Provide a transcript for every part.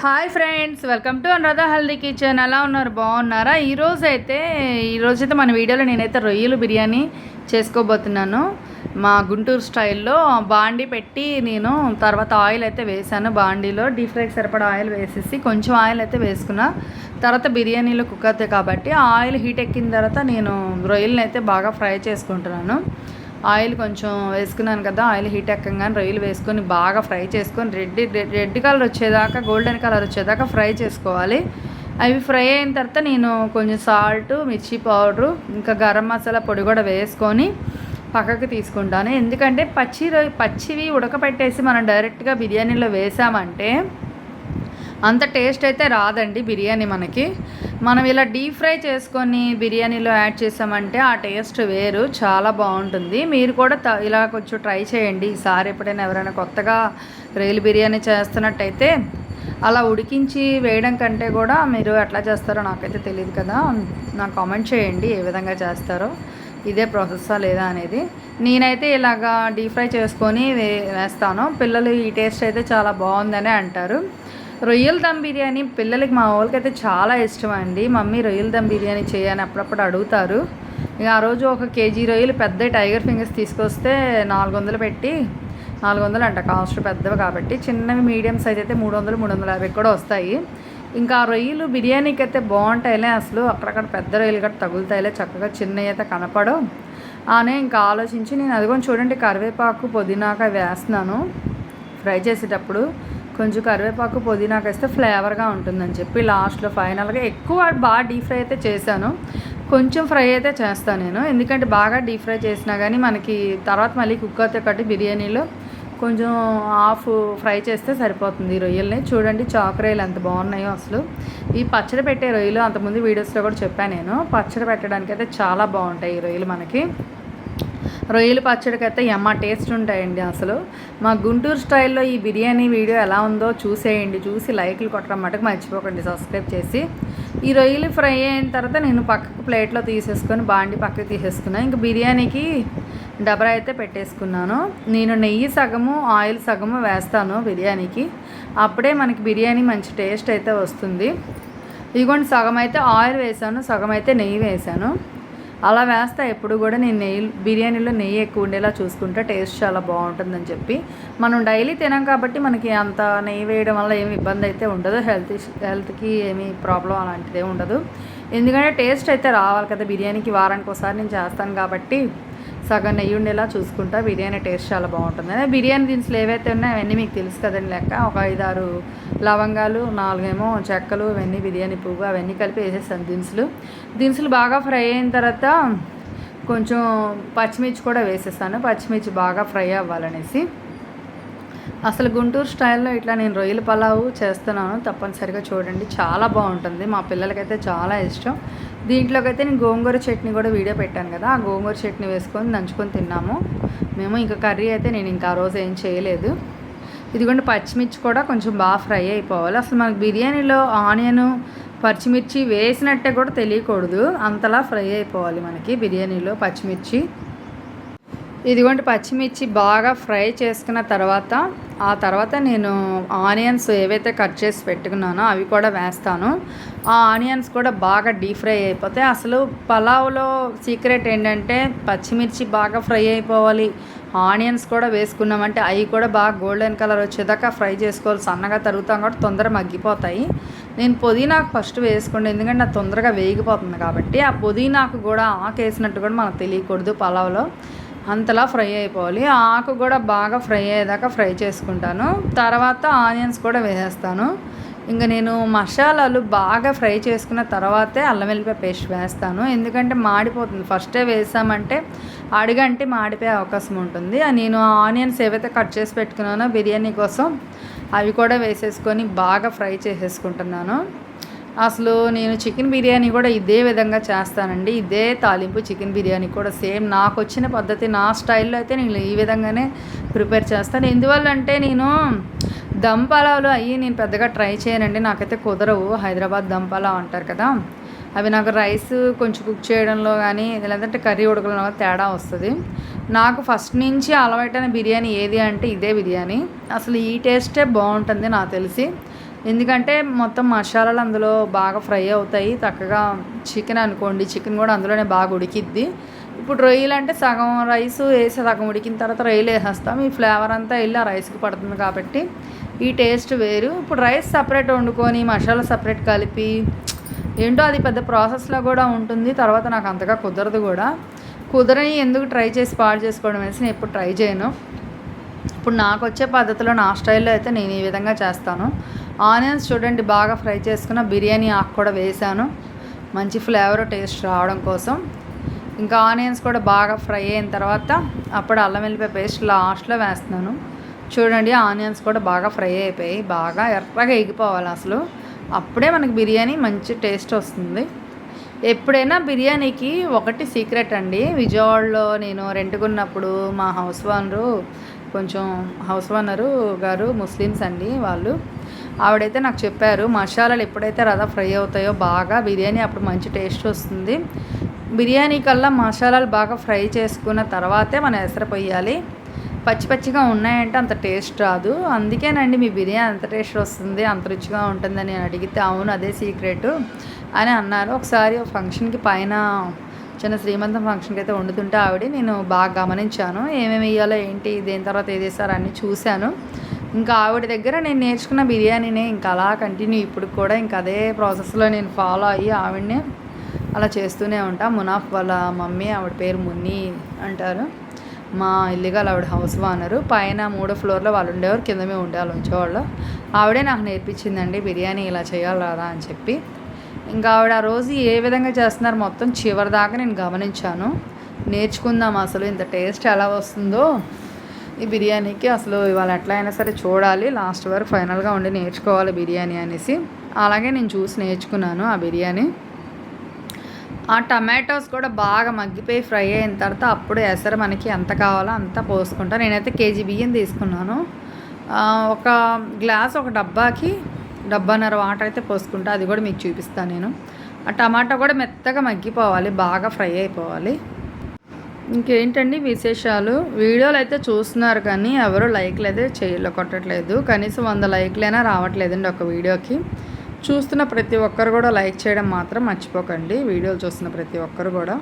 Hi friends welcome to Anuradha Haldi kitchen ఎలా ఉన్నారు? బాగున్నారా? ఈరోజు అయితే ఈరోజు అయితే మన వీడియోలో నేనైతే రొయ్యలు బిర్యానీ చేసుకోబోతున్నాను. మా గుంటూరు స్టైల్లో బాండి పెట్టి నేను తర్వాత ఆయిల్ అయితే వేసాను బాండీలో. డీప్ ఫ్రైకి సరిపడా ఆయిల్ వేసేసి కొంచెం ఆయిల్ అయితే వేసుకున్నా. తర్వాత బిర్యానీలో కుక్ అవుతాయి కాబట్టి ఆయిల్ హీట్ ఎక్కిన తర్వాత నేను రొయ్యలను అయితే బాగా ఫ్రై చేసుకుంటున్నాను. ఆయిల్ కొంచెం వేసుకున్నాను కదా ఆయిల్ హీట్ ఎక్కగానే రొయ్యలు వేసుకొని బాగా ఫ్రై చేసుకొని రెడ్ రెడ్ కలర్ వచ్చేదాకా గోల్డెన్ కలర్ వచ్చేదాకా ఫ్రై చేసుకోవాలి. అవి ఫ్రై అయిన తర్వాత నేను కొంచెం సాల్ట్ మిర్చి పౌడరు ఇంకా గరం మసాలా పొడి కూడా వేసుకొని పక్కకు తీసుకుంటాను. ఎందుకంటే పచ్చి రొయ్య పచ్చివి ఉడకపెట్టేసి మనం డైరెక్ట్గా బిర్యానీలో వేసామంటే అంత టేస్ట్ అయితే రాదండి బిర్యానీ మనకి. మనం ఇలా డీప్ ఫ్రై చేసుకొని బిర్యానీలో యాడ్ చేసామంటే ఆ టేస్ట్ వేరు చాలా బాగుంటుంది. మీరు కూడా త- ఇలా కొంచెం ట్రై చేయండి. ఈసారి ఎప్పుడైనా ఎవరైనా కొత్తగా రైలు బిర్యానీ చేస్తున్నట్టయితే అలా ఉడికించి వేయడం కంటే కూడా మీరు ఎట్లా చేస్తారో నాకైతే తెలియదు కదా. నాకు కామెంట్ చేయండి ఏ విధంగా చేస్తారో ఇదే ప్రాసెస్సా లేదా అనేది. నేనైతే ఇలాగా డీప్ ఫ్రై చేసుకొని వేస్తాను. పిల్లలు ఈ టేస్ట్ అయితే చాలా బాగుందని అంటారు. రొయ్యల దమ్ బిర్యానీ పిల్లలకి మా వాళ్ళకైతే చాలా ఇష్టం అండి మమ్మీ రొయ్యల దమ్ బిర్యానీ చేయని అప్పుడప్పుడు అడుగుతారు. ఇక ఆ రోజు ఒక కేజీ రొయ్యలు పెద్ద టైగర్ ఫింగర్స్ తీసుకొస్తే నాలుగు వందలు పెట్టి నాలుగు వందలు అంట కాస్ట్ పెద్దవి కాబట్టి. చిన్నవి మీడియం సైజ్ అయితే మూడు వందలు మూడు వందల యాభై కూడా వస్తాయి. ఇంకా ఆ రొయ్యలు బిర్యానీకి అయితే బాగుంటాయిలే అసలు. అక్కడక్కడ పెద్ద రొయ్యలు కూడా తగులుతాయిలే చక్కగా చిన్నవి అయితే కనపడవు. అనే ఇంకా ఆలోచించి నేను అదిగోని చూడండి కరివేపాకు పుదీనాక వేస్తున్నాను. ఫ్రై చేసేటప్పుడు కొంచెం కరివేపాకు పుదీనాకు వేస్తే ఫ్లేవర్గా ఉంటుందని చెప్పి లాస్ట్లో ఫైనల్గా ఎక్కువ బాగా డీప్ ఫ్రై అయితే చేశాను. కొంచెం ఫ్రై అయితే చేస్తాను నేను. ఎందుకంటే బాగా డీప్ ఫ్రై చేసినా కానీ మనకి తర్వాత మళ్ళీ కుక్ అవుతాయి కాబట్టి బిర్యానీలో కొంచెం హాఫ్ ఫ్రై చేస్తే సరిపోతుంది ఈ రొయ్యల్ని. చూడండి చాకరొయ్యలు ఎంత బాగున్నాయో అసలు. ఈ పచ్చడి పెట్టే రొయ్యలు అంతకుముందు వీడియోస్లో కూడా చెప్పాను నేను. పచ్చడి పెట్టడానికి అయితే చాలా బాగుంటాయి ఈ రొయ్యలు మనకి. రొయ్యల పచ్చడికి అయితే ఎమ్మ టేస్ట్ ఉంటాయండి అసలు. మా గుంటూరు స్టైల్లో ఈ బిర్యానీ వీడియో ఎలా ఉందో చూసేయండి. చూసి లైక్లు కొట్టడం మటుకు మర్చిపోకండి. సబ్స్క్రైబ్ చేసి. ఈ రొయ్యలు ఫ్రై అయిన తర్వాత నేను పక్కకు ప్లేట్లో తీసేసుకొని బాండి పక్కకు తీసేసుకున్నాను ఇంకా బిర్యానీకి డబరా అయితే పెట్టేసుకున్నాను. నేను నెయ్యి సగము ఆయిల్ సగము వేస్తాను బిర్యానీకి. అప్పుడే మనకి బిర్యానీ మంచి టేస్ట్ అయితే వస్తుంది. ఇదిగోండి సగం అయితే ఆయిల్ వేసాను సగం అయితే నెయ్యి వేసాను. అలా వేస్తా ఎప్పుడు కూడా నేను నెయ్యి బిర్యానీలో నెయ్యి ఎక్కువ ఉండేలా చూసుకుంటే టేస్ట్ చాలా బాగుంటుందని చెప్పి. మనం డైలీ తినాం కాబట్టి మనకి అంత నెయ్యి వేయడం వల్ల ఏమి ఇబ్బంది అయితే ఉండదు. హెల్త్ హెల్త్కి ఏమి ప్రాబ్లం అలాంటిదే ఉండదు. ఎందుకంటే టేస్ట్ అయితే రావాలి కదా. బిర్యానీకి వారానికి ఒకసారి నేను చేస్తాను కాబట్టి సగం నెయ్యి ఉండేలా చూసుకుంటా. బిర్యానీ టేస్ట్ చాలా బాగుంటుంది. అదే బిర్యానీ దినుసులు ఏవైతే ఉన్నాయో అవన్నీ మీకు తెలుసు కదండి లెక్క. ఒక ఐదారు లవంగాలు నాలుగేమో చెక్కలు ఇవన్నీ బిర్యానీ పువ్వు అవన్నీ కలిపి వేసేస్తాను దినుసులు. దినుసులు బాగా ఫ్రై అయిన తర్వాత కొంచెం పచ్చిమిర్చి కూడా వేసేస్తాను. పచ్చిమిర్చి బాగా ఫ్రై అవ్వాలనేసి. అసలు గుంటూరు స్టైల్లో ఇట్లా నేను రొయ్యల పలావు చేస్తున్నాను. తప్పనిసరిగా చూడండి. చాలా బాగుంటుంది. మా పిల్లలకైతే చాలా ఇష్టం. దీంట్లోకి అయితే నేను గోంగూర చట్నీ కూడా వీడియో పెట్టాను కదా ఆ గోంగూర చట్నీ వేసుకొని నంచుకొని తిన్నాము. మేము ఇంకా కర్రీ అయితే నేను ఇంకా ఆ రోజు ఏం చేయలేదు. ఇదిగోండి పచ్చిమిర్చి కూడా కొంచెం బాగా ఫ్రై అయిపోవాలి. అసలు మనకు బిర్యానీలో ఆనియన్ పచ్చిమిర్చి వేసినట్టే కూడా తెలియకూడదు. అంతలా ఫ్రై అయిపోవాలి మనకి బిర్యానీలో పచ్చిమిర్చి. ఇదిగోండి పచ్చిమిర్చి బాగా ఫ్రై చేసుకున్న తర్వాత ఆ తర్వాత నేను ఆనియన్స్ ఏవైతే కట్ చేసి పెట్టుకున్నానో అవి కూడా వేస్తాను. ఆ ఆనియన్స్ కూడా బాగా డీప్ ఫ్రై అయిపోతాయి అసలు పలావ్లో సీక్రెట్ ఏంటంటే పచ్చిమిర్చి బాగా ఫ్రై అయిపోవాలి. ఆనియన్స్ కూడా వేసుకున్నామంటే అవి కూడా బాగా గోల్డెన్ కలర్ వచ్చేదాకా ఫ్రై చేసుకోవాలి. సన్నగా తరుగుతాం కాబట్టి తొందరగా మగ్గిపోతాయి. నేను పుదీనాకు ఫస్ట్ వేసుకోండి ఎందుకంటే నాకు తొందరగా వేగిపోతుంది కాబట్టి ఆ పుదీనాకు కూడా ఆకేసినట్టు కూడా మనకు తెలియకూడదు పలావ్లో. అంతలా ఫ్రై అయిపోవాలి. ఆ ఆకు కూడా బాగా ఫ్రై అయ్యేదాకా ఫ్రై చేసుకుంటాను. తర్వాత ఆనియన్స్ కూడా వేసేస్తాను. ఇంకా నేను మసాలాలు బాగా ఫ్రై చేసుకున్న తర్వాతే అల్లం వెల్లిపాయ పేస్ట్ వేస్తాను. ఎందుకంటే మాడిపోతుంది. ఫస్టే వేసామంటే అడిగంటే మాడిపోయే అవకాశం ఉంటుంది. నేను ఆనియన్స్ ఏవైతే కట్ చేసి పెట్టుకున్నానో బిర్యానీ కోసం అవి కూడా వేసేసుకొని బాగా ఫ్రై చేసేసుకుంటున్నాను. అసలు నేను చికెన్ బిర్యానీ కూడా ఇదే విధంగా చేస్తానండి. ఇదే తాలింపు చికెన్ బిర్యానీ కూడా సేమ్ నాకు వచ్చిన పద్ధతి నా స్టైల్లో అయితే నేను ఈ విధంగానే ప్రిపేర్ చేస్తాను. ఎందువల్ల అంటే నేను దమ్ పలావ్లు అవి నేను పెద్దగా ట్రై చేయనండి. నాకైతే కుదరవు. హైదరాబాద్ దమ్ పలావ్ అంటారు కదా. అవి నాకు రైస్ కొంచెం కుక్ చేయడంలో కానీ లేదంటే కర్రీ ఉడకడంలో తేడా వస్తుంది. నాకు ఫస్ట్ నుంచి అలవాటైన బిర్యానీ ఏది అంటే ఇదే బిర్యానీ. అసలు ఈ టేస్టే బాగుంటుంది నాకు తెలిసి. ఎందుకంటే మొత్తం మసాలాలు అందులో బాగా ఫ్రై అవుతాయి. చక్కగా చికెన్ అనుకోండి చికెన్ కూడా అందులోనే బాగా ఉడికిద్ది. ఇప్పుడు రొయ్యలు అంటే సగం రైస్ వేసి సగం ఉడికిన తర్వాత రొయ్యలు వేసేస్తాం. ఈ ఫ్లేవర్ అంతా వెళ్ళి ఆ రైస్కి పడుతుంది కాబట్టి ఈ టేస్ట్ వేరు. ఇప్పుడు రైస్ సపరేట్ వండుకొని మసాలా సపరేట్ కలిపి ఏంటో అది పెద్ద ప్రాసెస్లో కూడా ఉంటుంది. తర్వాత నాకు అంతగా కుదరదు కూడా. కుదరని ఎందుకు ట్రై చేసి పాడు చేసుకోవడం వేసి నేను ఎప్పుడు ట్రై చేయను. ఇప్పుడు నాకు వచ్చే పద్ధతిలో నా స్టైల్లో అయితే నేను ఈ విధంగా చేస్తాను. ఆనియన్స్ చూడండి బాగా ఫ్రై చేసుకున్న బిర్యానీ ఆకు కూడా వేసాను. మంచి ఫ్లేవర్ టేస్ట్ రావడం కోసం. ఇంకా ఆనియన్స్ కూడా బాగా ఫ్రై అయిన తర్వాత అప్పుడు అల్లం వెల్లిపాయ పేస్ట్ లాస్ట్లో వేస్తున్నాను. చూడండి ఆనియన్స్ కూడా బాగా ఫ్రై అయిపోయి బాగా ఎర్రగా ఎగిపోవాలి అసలు. అప్పుడే మనకి బిర్యానీ మంచి టేస్ట్ వస్తుంది. ఎప్పుడైనా బిర్యానీకి ఒకటి సీక్రెట్ అండి. విజయవాడలో నేను రెంట్కున్నప్పుడు మా హౌస్ ఓనరు కొంచెం హౌస్ ఓనరు గారు ముస్లిమ్స్ అండి వాళ్ళు. ఆవిడైతే నాకు చెప్పారు మసాలాలు ఎప్పుడైతే రథ ఫ్రై అవుతాయో బాగా బిర్యానీ అప్పుడు మంచి టేస్ట్ వస్తుంది. బిర్యానీ కల్లా మసాలాలు బాగా ఫ్రై చేసుకున్న తర్వాతే మనం ఎసరు పొయ్యాలి. పచ్చి పచ్చిగా ఉన్నాయంటే అంత టేస్ట్ రాదు. అందుకేనండి మీ బిర్యానీ అంత టేస్ట్ వస్తుంది అంత రుచిగా ఉంటుందని నేను అడిగితే అవును అదే సీక్రెట్ అని అన్నారు. ఒకసారి ఫంక్షన్కి పైన చిన్న శ్రీమంతం ఫంక్షన్కి అయితే వండుతుంటే ఆవిడ నేను బాగా గమనించాను. ఏమేమి వేయాలో ఏంటి దేని తర్వాత ఏది వేసారో అన్నీ చూశాను. ఇంకా ఆవిడ దగ్గర నేను నేర్చుకున్న బిర్యానీనే ఇంకా అలా కంటిన్యూ ఇప్పుడు కూడా ఇంకా అదే ప్రాసెస్లో నేను ఫాలో అయ్యి ఆవిడనే అలా చేస్తూనే ఉంటా. మునాఫ్ వాళ్ళ మమ్మీ ఆవిడ పేరు మున్ని అంటారు. మా ఇల్లుగాలు ఆవిడ హౌస్ ఓనరు పైన మూడో ఫ్లోర్లో వాళ్ళు ఉండేవారు కింద మేము ఉండేవాళ్ళు ఉంచేవాళ్ళు. ఆవిడే నాకు నేర్పించిందండి బిర్యానీ ఇలా చేయాలి రాదా అని చెప్పి. ఇంకా ఆవిడ ఆ రోజు ఏ విధంగా చేస్తున్నారు మొత్తం చివరి దాకా నేను గమనించాను. నేర్చుకుందాం అసలు ఇంత టేస్ట్ ఎలా వస్తుందో. ఈ బిర్యానీకి అసలు ఇవాళ ఎట్లా అయినా సరే చూడాలి. లాస్ట్ వరకు ఫైనల్గా ఉండి నేర్చుకోవాలి బిర్యానీ అనేసి. అలాగే నేను చూసి నేర్చుకున్నాను ఆ బిర్యానీ. ఆ టమాటోస్ కూడా బాగా మగ్గిపోయి ఫ్రై అయిన తర్వాత అప్పుడు ఎసరు మనకి ఎంత కావాలో అంత పోసుకుంటా. నేనైతే కేజీ బియ్యం తీసుకున్నాను. ఒక గ్లాస్ ఒక డబ్బాకి డబ్బాన్నర వాటర్ అయితే పోసుకుంటా. అది కూడా మీకు చూపిస్తాను నేను. ఆ టమాటా కూడా మెత్తగా మగ్గిపోవాలి బాగా ఫ్రై అయిపోవాలి. ఇంకేంటండి విశేషాలు? వీడియోలు అయితే చూస్తున్నారు కానీ ఎవరు లైక్లు అయితే చేయలో కొట్టట్లేదు. కనీసం వంద లైక్లైనా రావట్లేదండి ఒక వీడియోకి. చూస్తున్న ప్రతి ఒక్కరు కూడా లైక్ చేయడం మాత్రం మర్చిపోకండి. వీడియోలు చూస్తున్న ప్రతి ఒక్కరు కూడా.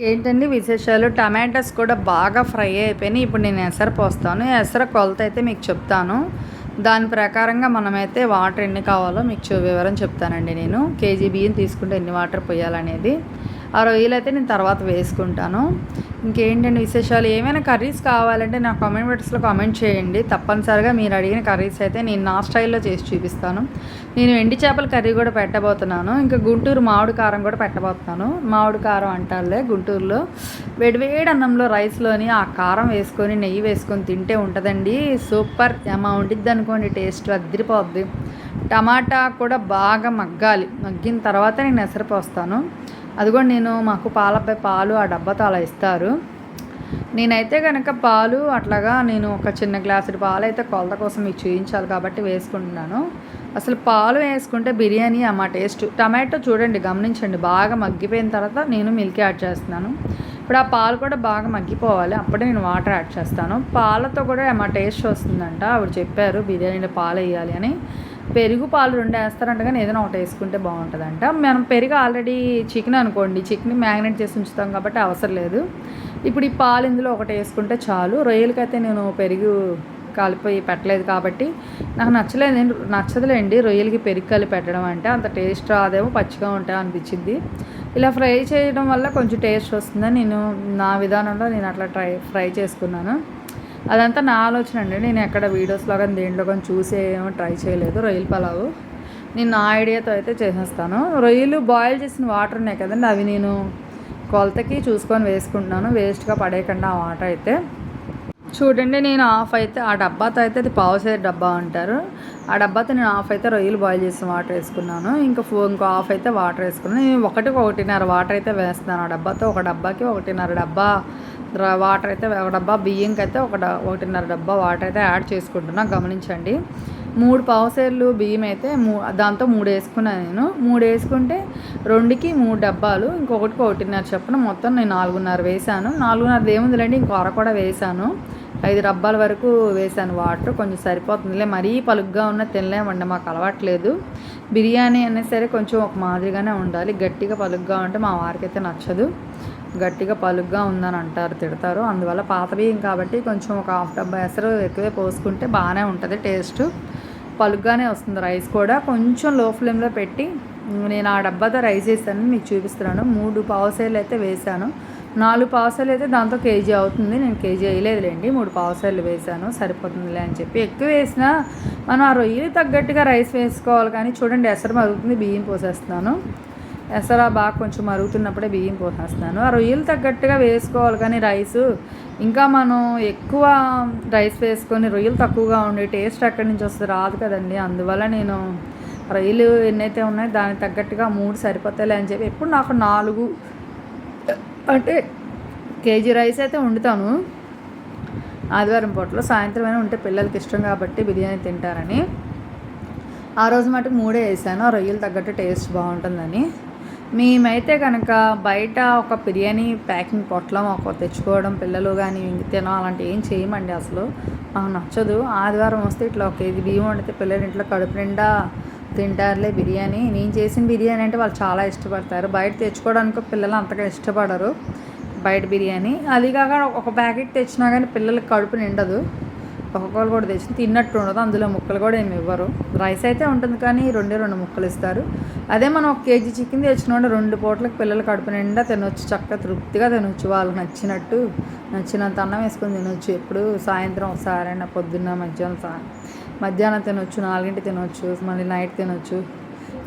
ఏంటండి విశేషాలు? టమాటాస్ కూడా బాగా ఫ్రై అయిపోయినాయి. ఇప్పుడు నేను ఎసరు పోస్తాను. ఎసర కొలత అయితే మీకు చెప్తాను. దాని ప్రకారంగా మనమైతే వాటర్ ఎన్ని కావాలో మీకు చూ- వివరం చెప్తానండి నేను. కేజీ బియ్యం తీసుకుంటే ఎన్ని వాటర్ పోయాలనేది. ఆ రొయ్యలు అయితే నేను తర్వాత వేసుకుంటాను. ఇంకేంటండి విశేషాలు? ఏమైనా కర్రీస్ కావాలంటే నా కామెంట్ బాక్స్లో కామెంట్ చేయండి. తప్పనిసరిగా మీరు అడిగిన కర్రీస్ అయితే నేను నా స్టైల్లో చేసి చూపిస్తాను. నేను ఎండి చేపల కర్రీ కూడా పెట్టబోతున్నాను. ఇంకా గుంటూరు మామిడి కారం కూడా పెట్టబోతున్నాను. మామిడి కారం అంటారులే గుంటూరులో. వేడివేడి అన్నంలో రైస్లోని ఆ కారం వేసుకొని నెయ్యి వేసుకొని తింటే ఉంటుందండి. సూపర్ అమౌంట్ ఉండిద్ది అనుకోండి టేస్ట్ అద్దరిపోద్ది. టమాటా కూడా బాగా మగ్గాలి. మగ్గిన తర్వాత నేను ఎసరిపోస్తాను అది కూడా నేను మాకు పాలపై పాలు ఆ డబ్బాతో అలా ఇస్తారు. నేనైతే కనుక పాలు అట్లాగా నేను ఒక చిన్న గ్లాసుడు పాలు అయితే కొలత కోసం మీకు చూపించాలి కాబట్టి వేసుకుంటున్నాను. అసలు పాలు వేసుకుంటే బిర్యానీ అమ్మ టేస్ట్. టమాటో చూడండి గమనించండి బాగా మగ్గిపోయిన తర్వాత నేను మిల్క్ యాడ్ చేస్తున్నాను. ఇప్పుడు ఆ పాలు కూడా బాగా మగ్గిపోవాలి అప్పుడే నేను వాటర్ యాడ్ చేస్తాను. పాలతో కూడా మా టేస్ట్ వస్తుందంట ఆవిడ చెప్పారు బిర్యానీలో పాలు వేయాలి అని. పెరుగు పాలు రెండు వేస్తారంట కానీ ఏదైనా ఒకటి వేసుకుంటే బాగుంటుందంట. మనం పెరుగు ఆల్రెడీ చికెన్ అనుకోండి చికెన్ మ్యాగ్నేట్ చేసి ఉంచుతాం కాబట్టి అవసరం లేదు. ఇప్పుడు ఈ పాలు ఇందులో ఒకటి వేసుకుంటే చాలు. రొయ్యలకైతే నేను పెరుగు కలిపి పెట్టలేదు కాబట్టి నాకు నచ్చలేదు నచ్చదులేండి. రొయ్యలకి పెరుగు కలిపి పెట్టడం అంటే అంత టేస్ట్ రాదేమో పచ్చిగా ఉంటాయి అనిపించింది. ఇలా ఫ్రై చేయడం వల్ల కొంచెం టేస్ట్ వస్తుందని నేను నా విధానంలో నేను అట్లా ట్రై ఫ్రై చేసుకున్నాను. అదంతా నా ఆలోచన అండి. నేను ఎక్కడ వీడియోస్లో కానీ దేంట్లో కానీ చూసి ఏమో ట్రై చేయలేదు. రొయ్యల పలావు. నేను నా ఐడియాతో అయితే చేసేస్తాను. రొయ్యలు బాయిల్ చేసిన వాటర్ ఉన్నాయి కదండి అవి నేను కొలతకి చూసుకొని వేసుకుంటున్నాను. వేస్ట్గా పడేయకుండా ఆ వాటర్ అయితే. చూడండి నేను ఆఫ్ అయితే ఆ డబ్బాతో అయితే అది పావుసే డబ్బా అంటారు. ఆ డబ్బాతో నేను ఆఫ్ అయితే రొయ్యలు బాయిల్ చేసిన వాటర్ వేసుకున్నాను. ఇంకా ఫో ఇంకో ఆఫ్ అయితే వాటర్ వేసుకున్నాను. నేను ఒకటికి ఒకటిన్నర వాటర్ అయితే వేస్తున్నాను. ఆ డబ్బాతో ఒక డబ్బాకి ఒకటిన్నర డబ్బా వాటర్ అయితే ఒక డబ్బా బియ్యంకి అయితే ఒక ఒకటిన్నర డబ్బా వాటర్ అయితే యాడ్ చేసుకుంటున్నా గమనించండి. మూడు పావుసేర్లు బియ్యం అయితే మూ దాంతో మూడు వేసుకున్నాను నేను. మూడు వేసుకుంటే రెండుకి మూడు డబ్బాలు ఇంకొకటికి ఒకటిన్నర చొప్పున మొత్తం నేను నాలుగున్నర వేసాను నాలుగున్నర ఏముందిలేండి ఇంకో అర కూడా వేసాను ఐదు డబ్బాల వరకు వేసాను వాటర్ కొంచెం సరిపోతుందిలే. మరీ పలుగ్గా ఉన్న తినలేమండి మాకు అలవాట్లేదు. బిర్యానీ అయినా సరే కొంచెం ఒక మాదిరిగానే ఉండాలి. గట్టిగా పలుగ్గా ఉంటే మా వారికి అయితే నచ్చదు. గట్టిగా పలుగ్గా ఉందని అంటారు తిడతారు. అందువల్ల పాత బియ్యం కాబట్టి కొంచెం ఒక హాఫ్ డబ్బా ఎసరు ఎక్కువే పోసుకుంటే బాగానే ఉంటుంది టేస్ట్. పలుగ్గానే వస్తుంది రైస్ కూడా. కొంచెం లో ఫ్లేమ్లో పెట్టి నేను ఆ డబ్బాతో రైస్ వేసాను మీకు చూపిస్తున్నాను. మూడు పావుసేలు అయితే వేసాను నాలుగు పావుసేలు అయితే దాంతో కేజీ అవుతుంది. నేను కేజీ వేయలేదులేండి మూడు పావుసేలు వేసాను సరిపోతుందిలే అని చెప్పి ఎక్కువ వేసినా మనం ఆ రొయ్యలు తగ్గట్టుగా రైస్ వేసుకోవాలి కానీ చూడండి ఎసరు మరుగుతుంది బియ్యం పోసేస్తున్నాను. ఎసరా బాగా కొంచెం మరుగుతున్నప్పుడే బియ్యం పోసేస్తున్నాను. ఆ రొయ్యలు తగ్గట్టుగా వేసుకోవాలి కానీ రైస్ ఇంకా మనం ఎక్కువ రైస్ వేసుకొని రొయ్యలు తక్కువగా ఉండే టేస్ట్ ఎక్కడి నుంచి వస్తుంది రాదు కదండి. అందువల్ల నేను రొయ్యలు ఎన్నైతే ఉన్నాయో దానికి తగ్గట్టుగా మూడు సరిపోతాయి అని చెప్పి ఎప్పుడు నాకు నాలుగు అంటే కేజీ రైస్ అయితే వండుతాను. ఆదివారం పూటలో సాయంత్రం అయినా ఉంటే పిల్లలకి ఇష్టం కాబట్టి బిర్యానీ తింటారని. ఆ రోజు మటుకు మూడే వేసాను. ఆ రొయ్యలు తగ్గట్టు టేస్ట్ బాగుంటుందని. మేమైతే కనుక బయట ఒక బిర్యానీ ప్యాకింగ్ పొట్లం ఒక తెచ్చుకోవడం పిల్లలు కానీ తినడం అలాంటివి ఏం చేయమండి అసలు. నాకు నచ్చదు. ఆదివారం వస్తే ఇట్లా ఒక ఇది బియ్యం వండితే పిల్లలు ఇంట్లో కడుపు నిండా తింటారులే బిర్యానీ. నేను చేసిన బిర్యానీ అంటే వాళ్ళు చాలా ఇష్టపడతారు. బయట తెచ్చుకోవడానికి పిల్లలు అంతగా ఇష్టపడరు బయట బిర్యానీ. అది కాక ఒక ప్యాకెట్ తెచ్చినా కానీ పిల్లలకి కడుపు నిండదు. ఒక్కొక్కరు కూడా తెచ్చి తిన్నట్టు ఉండదు. అందులో ముక్కలు కూడా ఏమి ఇవ్వరు. రైస్ అయితే ఉంటుంది కానీ రెండే రెండు ముక్కలు ఇస్తారు. అదే మనం ఒక కేజీ చికెన్ తెచ్చినోండి రెండు పూటలకు పిల్లలు కడుపు నిండా తినొచ్చు. చక్కగా తృప్తిగా తినొచ్చు. వాళ్ళకి నచ్చినట్టు నచ్చినంత అన్నం వేసుకొని తినొచ్చు. ఎప్పుడు సాయంత్రం ఒకసారైనా పొద్దున్న మధ్యాహ్నం సా మధ్యాహ్నం తినొచ్చు నాలుగింటి తినొచ్చు మళ్ళీ నైట్ తినొచ్చు.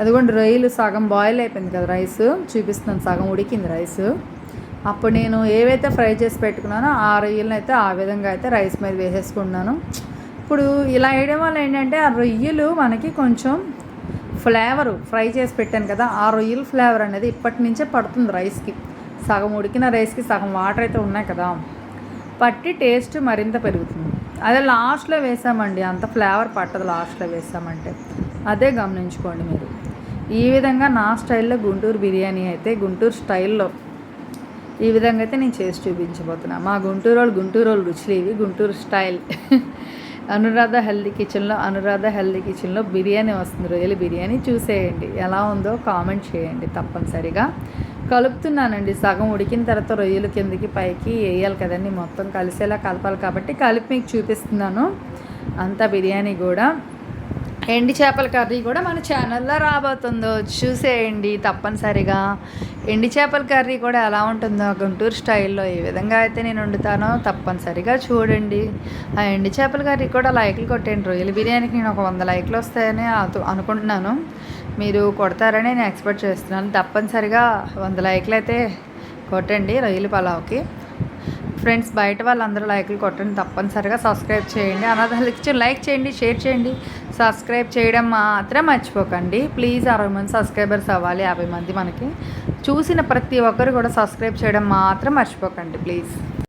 అదిగోండి రొయ్యలు సగం బాయిల్ అయిపోయింది కదా రైస్ చూపిస్తున్నాను సగం ఉడికింది రైస్ అప్పుడు నేను ఏవైతే ఫ్రై చేసి పెట్టుకున్నానో ఆ రొయ్యలను అయితే ఆ విధంగా అయితే రైస్ మీద వేసేసుకున్నాను ఇప్పుడు ఇలా వేయడం వల్ల ఏంటంటే ఆ రొయ్యలు మనకి కొంచెం ఫ్లేవరు ఫ్రై చేసి పెట్టాను కదా ఆ రొయ్యల ఫ్లేవర్ అనేది ఇప్పటి నుంచే పడుతుంది రైస్కి. సగం ఉడికిన రైస్కి సగం వాటర్ అయితే ఉన్నాయి కదా పట్టి టేస్ట్ మరింత పెరుగుతుంది. అదే లాస్ట్లో వేసామండి అంత ఫ్లేవర్ పట్టదు లాస్ట్లో వేసామంటే. అదే గమనించుకోండి మీరు. ఈ విధంగా నా స్టైల్లో గుంటూరు బిర్యానీ అయితే గుంటూరు స్టైల్లో ఈ విధంగా అయితే నేను చేసి చూపించబోతున్నా. మా గుంటూరు వాళ్ళు గుంటూరు వాళ్ళు రుచులు ఇవి గుంటూరు స్టైల్. అనురాధ హెల్దీ కిచెన్లో అనురాధ హెల్దీ కిచెన్లో బిర్యానీ వస్తుంది. రొయ్యల బిర్యానీ చూసేయండి. ఎలా ఉందో కామెంట్ చేయండి తప్పనిసరిగా. కలుపుతున్నానండి. సగం ఉడికిన తర్వాత రొయ్యలు కిందకి పైకి వేయాలి కదండి. మొత్తం కలిసేలా కలపాలి కాబట్టి కలిపి మీకు చూపిస్తున్నాను. అంతా బిర్యానీ కూడా. ఎండి చేపల కర్రీ కూడా మన ఛానల్లో రాబోతుందో. చూసేయండి తప్పనిసరిగా. ఎండి చేపల కర్రీ కూడా ఎలా ఉంటుందో గుంటూరు స్టైల్లో ఏ విధంగా అయితే నేను వండుతానో తప్పనిసరిగా చూడండి. ఆ ఎండి చేపల కర్రీ కూడా లైక్లు కొట్టండి రొయ్యల బిర్యానీకి నేను ఒక వంద లైక్లు వస్తాయని అనుకుంటున్నాను. మీరు కొడతారని నేను ఎక్స్పెక్ట్ చేస్తున్నాను. తప్పనిసరిగా వంద లైక్లు అయితే కొట్టండి రొయ్యల పలావ్కి. ఫ్రెండ్స్ బయట వాళ్ళందరూ లైక్లు కొట్టండి. తప్పనిసరిగా సబ్స్క్రైబ్ చేయండి. అనాథాలకి లైక్ చేయండి షేర్ చేయండి. సబ్స్క్రైబ్ చేయడం మాత్రం మర్చిపోకండి. ప్లీజ్ అరవై మంది సబ్స్క్రైబర్స్ అవ్వాలి యాభై మంది మనకి. చూసిన ప్రతి ఒక్కరు కూడా సబ్స్క్రైబ్ చేయడం మాత్రం మర్చిపోకండి ప్లీజ్.